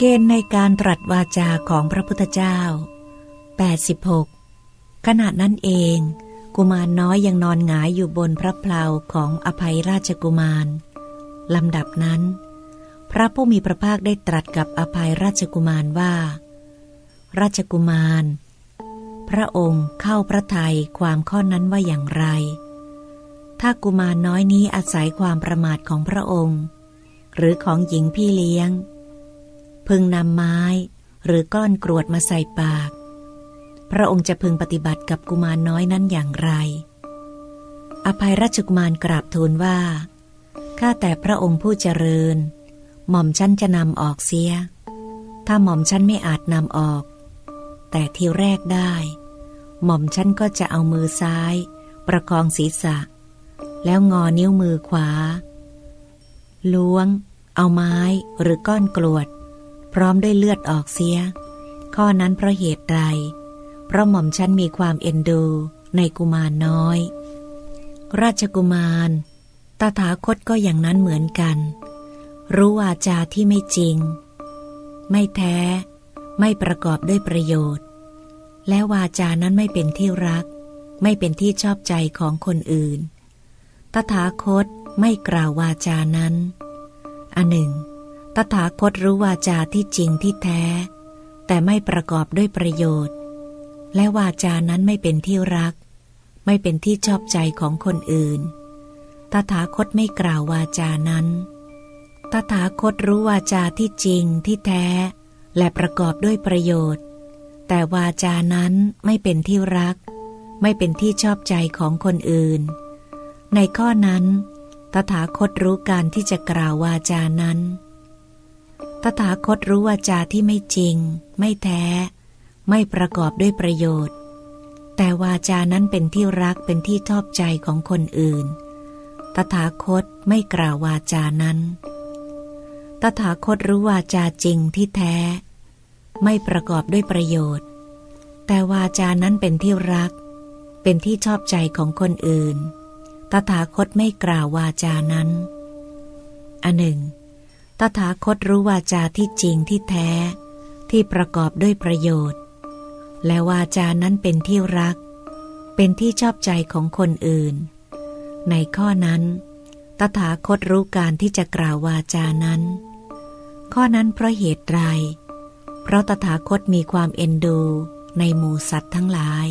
เกณฑ์ในการตรัสวาจาของพระพุทธเจ้า 86 ขณะนั้นเอง กุมารน้อยยังนอนหงายอยู่บนพระเพลาของอภัยราชกุมาร ลำดับนั้น พระผู้มีพระภาคได้ตรัสกับอภัยราชกุมารว่า ราชกุมาร พระองค์เข้าพระทัยความข้อนั้นว่าอย่างไร ถ้ากุมารน้อยนี้อาศัยความประมาทของพระองค์ หรือของหญิงพี่เลี้ยง พึงนำไม้หรือก้อนกรวดมาใส่ปาก พระองค์จะพึงปฏิบัติกับกุมารน้อยนั้นอย่างไร อภัยราชกุมารกราบทูลว่า ข้าแต่พระองค์ผู้เจริญ หม่อมฉันจะนำออกเสีย ถ้าหม่อมฉันไม่อาจนำออก แต่ทีแรกได้ หม่อมฉันก็จะเอามือซ้าย ประคองศีรษะ แล้วงอนิ้วมือขวา ล้วง เอาไม้หรือก้อนกรวด พร้อมด้วยเลือดออกเสีย ข้อนั้นเพราะเหตุใดเพราะหม่อมฉันมีความเอ็นดูในกุมารน้อย ราชกุมารตถาคตก็อย่างนั้นเหมือนกัน รู้วาจาที่ไม่จริง ไม่แท้ ไม่ประกอบด้วยประโยชน์ และวาจานั้นไม่เป็นที่รัก ไม่เป็นที่ชอบใจของคนอื่น ตถาคตไม่กล่าววาจานั้น อันหนึ่ง ตถาคตรู้วาจาที่จริงที่แท้ แต่ไม่ประกอบด้วยประโยชน์ และวาจานั้นไม่เป็นที่รัก ไม่เป็นที่ชอบใจของคนอื่น ตถาคตไม่กล่าววาจานั้น ตถาคตรู้วาจาที่จริงที่แท้ และประกอบด้วยประโยชน์ แต่วาจานั้นไม่เป็นที่รัก ไม่เป็นที่ชอบใจของคนอื่น ในข้อนั้น ตถาคตรู้การที่จะกล่าววาจานั้น ถาคตรู้วาจาที่ไม่จริง ไม่แท้ ไม่ประกอบด้วยประโยชน์ แต่วาจานั้นเป็นที่รักเป็นที่ชอบใจของคนอื่น ตถาคตไม่กล่าววาจานั้น ตถาคตรู้วาจาจริงที่แท้ ไม่ประกอบด้วยประโยชน์ แต่วาจานั้นเป็นที่รัก เป็นที่ชอบใจของคนอื่น ตถาคตไม่กล่าววาจานั้นอันหนึ่ง ตถาคตรู้วาจาที่จริงที่แท้ ที่ประกอบด้วยประโยชน์ และวาจานั้นเป็นที่รัก เป็นที่ชอบใจของคนอื่น ในข้อนั้น ตถาคตรู้การที่จะกล่าววาจานั้น ข้อนั้นเพราะเหตุไร เพราะตถาคตมีความเอ็นดูในหมู่สัตว์ทั้งหลาย